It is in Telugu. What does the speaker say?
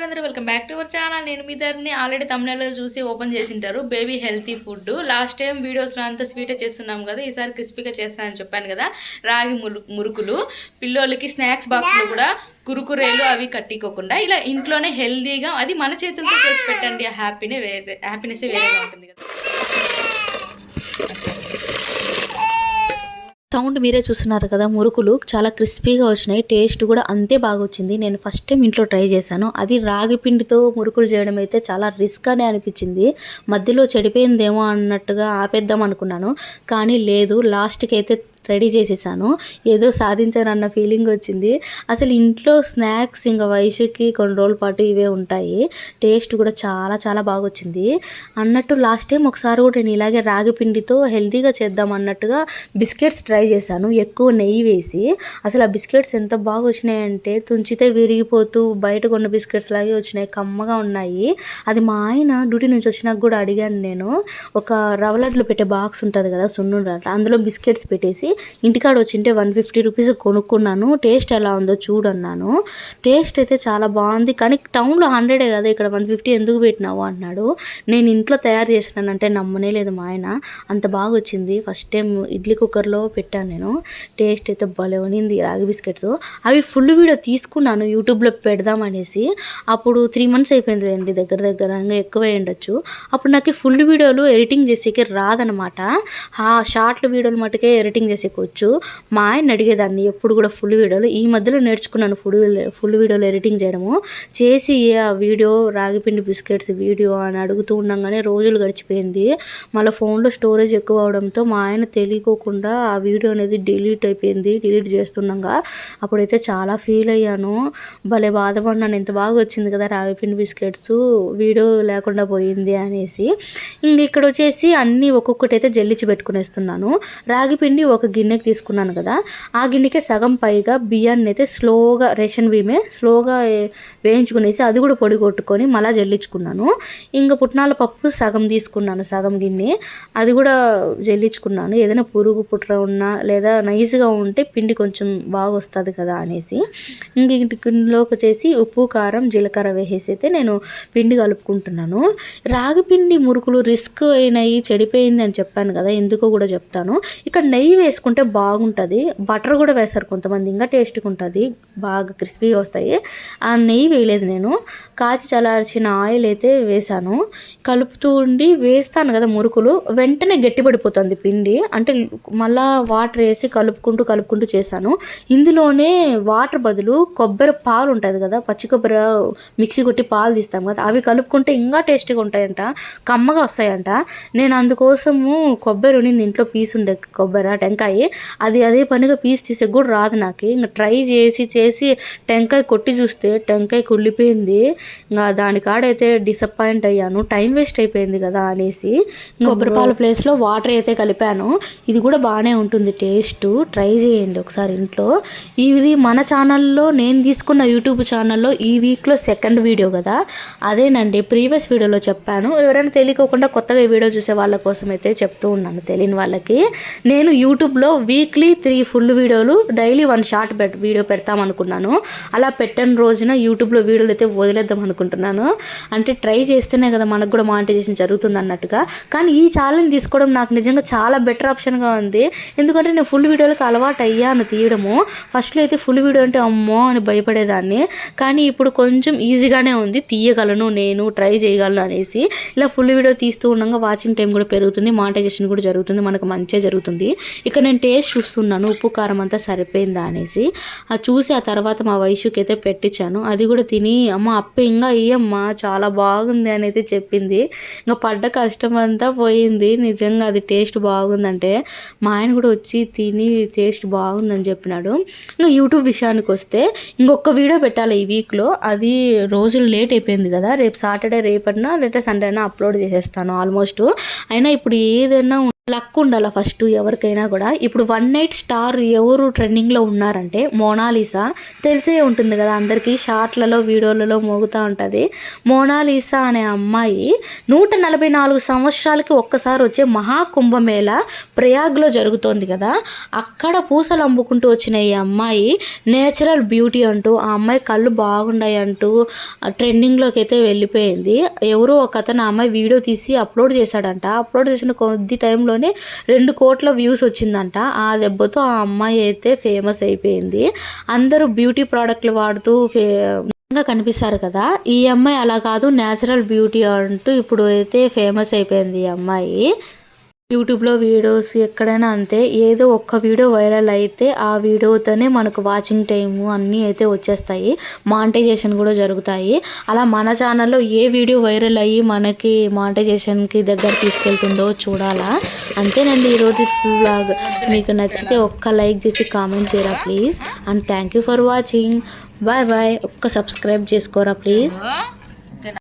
బాగున్నారు అందరూ welcome back to our channel. నేను మీ ధరని. ఆల్రెడీ తమిళలో చూసి ఓపెన్ చేసింటారు. Baby healthy food last time వీడియోస్లో అంతా స్వీట్ చేస్తున్నాం కదా ఈసారి క్రిస్పీగా చేస్తానని చెప్పాను కదా. రాగి మురు మురుకులు పిల్లోళ్ళకి స్నాక్స్ బాక్స్లో కూడా కురుకురేలు అవి కట్టికోకుండా ఇలా ఇంట్లోనే హెల్తీగా అది మన చేతులతో చేసి పెట్టండి. ఆ హ్యాపీనే వేరే హ్యాపీనెస్ వేరేగా ఉంటుంది కదా. సౌండ్ మీరే చూస్తున్నారు కదా మురుకులు చాలా క్రిస్పీగా వచ్చినాయి టేస్ట్ కూడా అంతే బాగా వచ్చింది. నేను ఫస్ట్ టైం ఇంట్లో ట్రై చేశాను. అది రాగి పిండితో మురుకులు చేయడం అయితే చాలా రిస్క్ అనే అనిపించింది. మధ్యలో చెడిపోయిందేమో అన్నట్టుగా ఆపేద్దాం అనుకున్నాను. కానీ లేదు లాస్ట్కి అయితే రెడీ చేసేసాను. ఏదో సాధించానన్న ఫీలింగ్ వచ్చింది. అసలు ఇంట్లో స్నాక్స్ ఇంకా వయసుకి కొన్ని రోజుల పాటు ఇవే ఉంటాయి. టేస్ట్ కూడా చాలా చాలా బాగా వచ్చింది. అన్నట్టు లాస్ట్ టైం ఒకసారి కూడా నేను ఇలాగే రాగి పిండితో హెల్తీగా చేద్దాం అన్నట్టుగా బిస్కెట్స్ ట్రై చేశాను. ఎక్కువ నెయ్యి వేసి. అసలు ఆ బిస్కెట్స్ ఎంత బాగా వచ్చినాయంటే తుంచితే విరిగిపోతూ బయట కొన్న బిస్కెట్స్ లాగే వచ్చినాయి. కమ్మగా ఉన్నాయి. అది మా ఆయన డ్యూటీ నుంచి వచ్చినాక కూడా అడిగాను నేను. ఒక రవలడ్లు పెట్టే బాక్స్ ఉంటుంది కదా సున్నుండ అందులో బిస్కెట్స్ పెట్టేసి ఇంటికాడ వచ్చింటే వన్ ఫిఫ్టీ రూపీస్ కొనుక్కున్నాను. టేస్ట్ ఎలా ఉందో చూడన్నాను. టేస్ట్ అయితే చాలా బాగుంది. కానీ టౌన్లో హండ్రెడే కదా ఇక్కడ వన్ ఫిఫ్టీ ఎందుకు పెట్టినావు అన్నాడు. నేను ఇంట్లో తయారు చేసినానంటే నమ్మనే లేదు మా ఆయన. అంత బాగా వచ్చింది. ఫస్ట్ టైం ఇడ్లీ కుక్కర్లో పెట్టాను నేను. టేస్ట్ అయితే భలే ఉనింది రాగి బిస్కెట్స్. అవి ఫుల్ వీడియో తీసుకున్నాను యూట్యూబ్లో పెడదాం అనేసి. అప్పుడు త్రీ మంత్స్ అయిపోయింది అండి దగ్గర దగ్గర ఇంకా ఎక్కువ ఉండొచ్చు. అప్పుడు నాకు ఫుల్ వీడియోలు ఎడిటింగ్ చేసేకి రాదనమాట. ఆ షార్ట్ వీడియోలు మటుకే ఎడిటింగ్ చేసేకొచ్చు మా ఆయన అడిగేదాన్ని ఎప్పుడు కూడా ఫుల్ వీడియోలు. ఈ మధ్యలో నేర్చుకున్నాను ఫుల్ ఫుల్ వీడియోలు ఎడిటింగ్ చేయడము. చేసి ఆ వీడియో రాగిపిండి బిస్కెట్స్ వీడియో అని అడుగుతూ ఉండగానే రోజులు గడిచిపోయింది. మళ్ళీ ఫోన్లో స్టోరేజ్ ఎక్కువ అవడంతో మా ఆయన తెలియకోకుండా ఆ వీడియో అనేది డిలీట్ అయిపోయింది డిలీట్ చేస్తుండగా. అప్పుడైతే చాలా ఫీల్ అయ్యాను. భలే బాధపడినాను ఎంత బాగా వచ్చింది కదా రాగిపిండి బిస్కెట్స్ వీడియో లేకుండా పోయింది అనేసి. ఇంక ఇక్కడ వచ్చేసి అన్నీ ఒక్కొక్కటి అయితే జల్లించి పెట్టుకునేస్తున్నాను. రాగిపిండి ఒక గిన్నెకి తీసుకున్నాను కదా ఆ గిన్నెకే సగం పైగా బియ్యాన్ని అయితే స్లోగా రేషన్ బియ్యమే స్లోగా వేయించుకునేసి అది కూడా పొడి కొట్టుకొని మళ్ళీ జల్లించుకున్నాను. ఇంకా పుట్నాల పప్పు సగం తీసుకున్నాను సగం గిన్నె. అది కూడా జల్లించుకున్నాను. ఏదైనా పురుగు పుట్ర ఉన్నా లేదా నైస్గా ఉంటే పిండి కొంచెం బాగా వస్తుంది కదా అనేసి. ఇంక గిన్నెలోకి వచ్చేసి ఉప్పు కారం జీలకర్ర వేసేసి అయితే నేను పిండి కలుపుకుంటున్నాను. రాగి పిండి మురుకులు రిస్క్ అయినాయి చెడిపోయింది అని చెప్పాను కదా ఎందుకో కూడా చెప్తాను. ఇక్కడ నెయ్యి వేసుకుంటే బాగుంటుంది. బటర్ కూడా వేస్తారు కొంతమంది ఇంకా టేస్ట్గా ఉంటుంది. బాగా క్రిస్పీగా వస్తాయి. ఆ నెయ్యి వేయలేదు నేను. కాచి చల్లార్చిన ఆయిల్ అయితే వేసాను. కలుపుతూ ఉండి వేస్తాను కదా మురుకులు. వెంటనే గట్టిపడిపోతుంది పిండి. అంటే మళ్ళా వాటర్ వేసి కలుపుకుంటూ కలుపుకుంటూ చేశాను. ఇందులోనే వాటర్ బదులు కొబ్బరి పాలు ఉంటుంది కదా పచ్చి కొబ్బరి మిక్సీ కొట్టి పాలు తీస్తాం కదా అవి కలుపుకుంటే ఇంకా టేస్టీగా ఉంటాయంట. కమ్మగా వస్తాయంట. నేను అందుకోసము కొబ్బరి ఉన్నింది ఇంట్లో పీస్ ఉండే కొబ్బరి టెంకాయ అది అదే పనిగా పీస్ తీసే కూడా రాదు నాకు. ఇంకా ట్రై చేసి చేసి టెంకాయ కొట్టి చూస్తే టెంకాయ కుళ్ళిపోయింది. ఇంకా దాని కాడైతే డిసప్పాయింట్ అయ్యాను. టైం వేస్ట్ అయిపోయింది కదా అనేసి. కొబ్బరి పాల ప్లేస్లో వాటర్ అయితే కలిపాను. ఇది కూడా బాగానే ఉంటుంది టేస్ట్. ట్రై చేయండి ఒకసారి ఇంట్లో. ఇది మన ఛానల్లో నేను తీసుకున్న యూట్యూబ్ ఛానల్లో ఈ వీక్లో సెకండ్ వీడియో కదా. అదేనండి ప్రీవియస్ వీడియోలో చెప్పాను. ఎవరైనా తెలియకోకుండా కొత్తగా ఈ వీడియో చూసే వాళ్ళ కోసం అయితే చెప్తూ ఉన్నాను తెలియని వాళ్ళకి. నేను యూట్యూబ్లో వీక్లీ త్రీ ఫుల్ వీడియోలు డైలీ వన్ షార్ట్ పెట్ వీడియో పెడతాం అనుకున్నాను అలా పెట్టని రోజున యూట్యూబ్లో వీడియోలు అయితే వదిలేద్దాం అనుకుంటున్నాను. అంటే ట్రై చేస్తేనే కదా మనకు కూడా మానిటైజేషన్ జరుగుతుంది అన్నట్టుగా. కానీ ఈ ఛాలెంజ్ తీసుకోవడం నాకు నిజంగా చాలా బెటర్ ఆప్షన్గా ఉంది. ఎందుకంటే నేను ఫుల్ వీడియోలకు అలవాటు అయ్యాను తీయడము. ఫస్ట్లో అయితే ఫుల్ వీడియో అంటే అమ్మో అని భయపడేదాన్ని. కానీ ఇప్పుడు కొంచెం ఈజీగానే ఉంది. తీయగలను నేను ట్రై చేయగలను అనేసి. ఇలా ఫుల్ వీడియో తీస్తూ ఉండగా వాచింగ్ టైం కూడా పెరుగుతుంది. మానిటైజేషన్ కూడా జరుగుతుంది. మనకు మంచిగా జరుగుతుంది. ఇక నేను టేస్ట్ చూస్తున్నాను ఉప్పు కారం అంతా సరిపోయిందా అనేసి. అది చూసి ఆ తర్వాత మా వయసుకి అయితే పెట్టించాను. అది కూడా తిని అమ్మ అప్ప ఇంకా ఇయ్యమ్మా చాలా బాగుంది అని అయితే చెప్పింది. ఇంకా పడ్డ కష్టం అంతా పోయింది. నిజంగా అది టేస్ట్ బాగుందంటే మా ఆయన కూడా వచ్చి తిని టేస్ట్ బాగుందని చెప్పినాడు. ఇంకా యూట్యూబ్ విషయానికి వస్తే ఇంకొక వీడియో పెట్టాలి ఈ వీక్లో. అది రోజులు లేట్ అయిపోయింది కదా. రేపు సాటర్డే రేపన్నా లేదా సండే అయినా అప్లోడ్ చేసేస్తాను ఆల్మోస్ట్. అయినా ఇప్పుడు ఏదైనా లక్ ఉండాల ఫస్ట్ ఎవరికైనా కూడా. ఇప్పుడు వన్ నైట్ స్టార్ ఎవరు ట్రెండింగ్లో ఉన్నారంటే మోనాలిసా. తెలిసే ఉంటుంది కదా అందరికీ షార్ట్లలో వీడియోలలో మోగుతూ ఉంటుంది. మోనాలిసా అనే అమ్మాయి నూట నలభై నాలుగు సంవత్సరాలకి ఒక్కసారి వచ్చే మహాకుంభమేళ ప్రయాగ్లో జరుగుతోంది కదా. అక్కడ పూసలు అమ్ముకుంటూ వచ్చిన ఈ అమ్మాయి నేచురల్ బ్యూటీ అంటూ ఆ అమ్మాయి కళ్ళు బాగున్నాయి అంటూ ట్రెండింగ్లోకి అయితే వెళ్ళిపోయింది. ఎవరో ఒక అతను ఆ అమ్మాయి వీడియో తీసి అప్లోడ్ చేశాడంట. అప్లోడ్ చేసిన కొద్ది టైంలో టైంలోనే రెండు కోట్ల వ్యూస్ వచ్చిందంట. ఆ దెబ్బతో ఆ అమ్మాయి అయితే ఫేమస్ అయిపోయింది. అందరూ బ్యూటీ ప్రోడక్ట్లు వాడుతూ ఫే కనిపిస్తారు కదా. ఈ అమ్మాయి అలా కాదు న్యాచురల్ బ్యూటీ అంటూ ఇప్పుడు అయితే ఫేమస్ అయిపోయింది ఈ అమ్మాయి. యూట్యూబ్లో వీడియోస్ ఎక్కడైనా అంతే ఏదో ఒక్క వీడియో వైరల్ అయితే ఆ వీడియోతోనే మనకు వాచింగ్ టైము అన్నీ అయితే వచ్చేస్తాయి. మానిటైజేషన్ కూడా జరుగుతాయి. అలా మన ఛానల్లో ఏ వీడియో వైరల్ అయ్యి మనకి మానిటైజేషన్కి దగ్గర తీసుకెళ్తుందో చూడాలా. అంతేనండి ఈరోజు బ్లాగ్ మీకు నచ్చితే ఒక్క లైక్ చేసి కామెంట్ చేయరా please and thank you for watching bye bye ఒక్క సబ్స్క్రైబ్ చేసుకోరా ప్లీజ్